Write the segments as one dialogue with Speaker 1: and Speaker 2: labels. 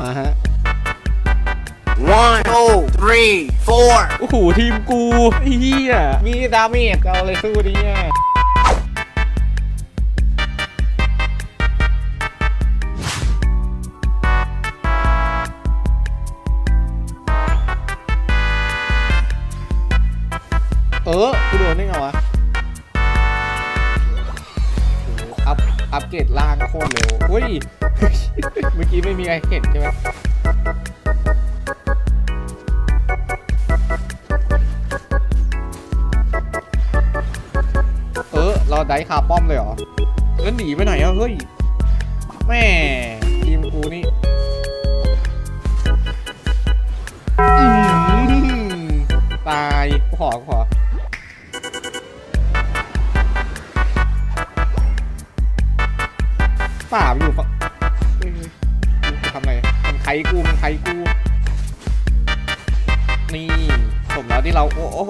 Speaker 1: มาฮะ
Speaker 2: One, two, three, four.
Speaker 1: โอ้โหทีมกูไอ้เฮียมีดาเมจเอาเลยสู้ดิเนี่ยเออกูโดนได้ไงวะโอ้โหอัพอัพเกรดล่างโคตรเร็วเฮ้ย เมื่อกี้ไม่มีใครเห็นใช่ไหมเออ เราได้คาป้อมเลยเหรอแล้วหนีไปไหนอะเฮ้ย แม่ทีมกูนี่ตายขอขอป่าอยู่ฝั่ง ขกูมันไขกู นี่สมแล้วที่เรา โอ้โอ้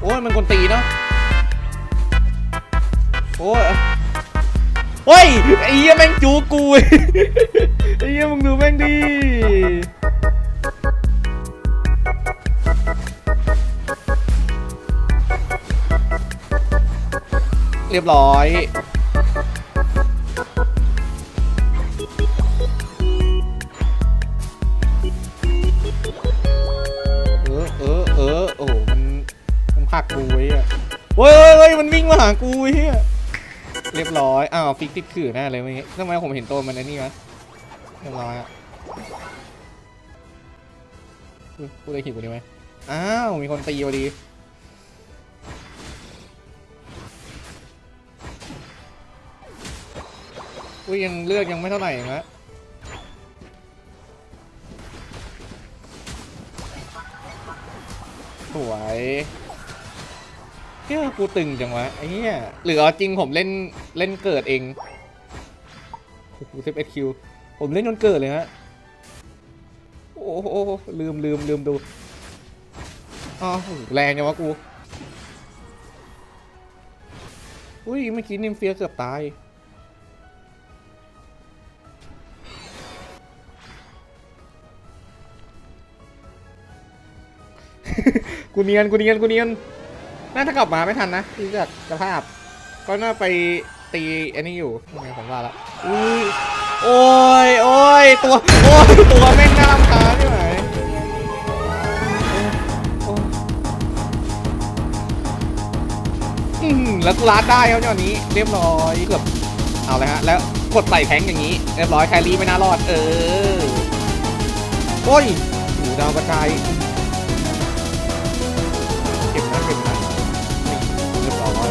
Speaker 1: โอ้ยมันคนตีเนาะโอ้ยโอ้ยไอ้เหี้ยแม่งจูกูไอ้เหี้ยมึงดูแม่งดิเรียบร้อย มันผลักกูไว้อะเฮ้ยเฮ้ยเฮ้ยมันวิ่งมาหากูไอ้เฮียเรียบร้อยอ้าวฟิกติดขื่อแน่เลยเมื่อกี้ทำไมผมเห็นตัวมันไอ้นี่วะเรียบร้อยอะพูดได้หิวกว่านี้ไหมอ้าวมีคนตีพอดีอุ้ยยังเลือกยังไม่เท่าไหร่นะสวย เฮ้ยกูตึงจังวะไอ้เหี้ยหรือเอาจริงผมเล่นเล่นเกิดเองโอ้โหสิบเอ็ดคิวผมเล่นจนเกิดเลยฮะโอ้โหลืมลืมลืมดูอ๋อแรงจังวะกูอุ้ยเมื่อกี้นิมเฟียเกือบตายกูเนียนกูเนียนกูเนียน น่าจะกลับมาไม่ทันนะที่จากสภาพ ก็น่าไปตีอันนี้อยู่ยังไงผมว่าละอุ้ยโอ้ยโอ้ยตัวโอ้ยตัวแม่งน่ารำคาญใช่ไหมโอ้ยอื้อหือแล้วกูลาดได้ครับเจ้านี้เรียบร้อยเกือบเอาเลยฮะแล้วกดใส่แทงอย่างนี้ เรียบร้อยแครี่ไม่น่ารอด เออโอ้ยหูดาวกระจาย เก็บนะเก็บนะนี่เรียบร้อย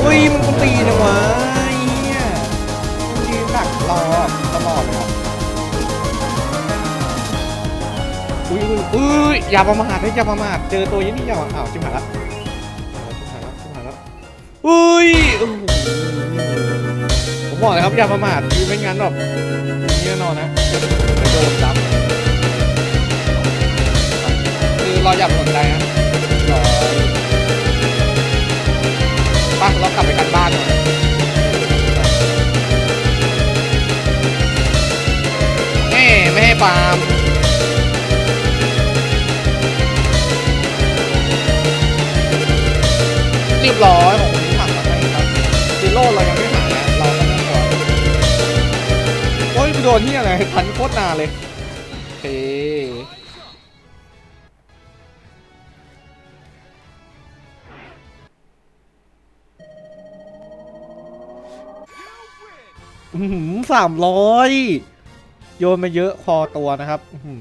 Speaker 1: อุ้ยมันก็ตีจังวะเฮียมันยืนดักรอตลอดเลยอะอุ้ยอุ้ยอุ้ยอย่าประมาทเลยอย่าประมาทเจอตัวยันนี่อย่าอ้าวชิบหายละชิบหายละชิบหายละอุ้ยโอ้โห ผมบอกเลยครับอย่าประมาทคือไม่งั้นแบบแน่นอนนะโดนจับคือเราอย่าสนใจนะรอป่ะเรากลับไปกันบ้านหน่อยแม่ไม่ให้ปาล์มเรียบร้อยของคนนี้หมั โยกูโดนที่อะไรทันโคตรนานเลยเฮ้สามร้อยโยนมาเยอะพอตัวนะครับ อื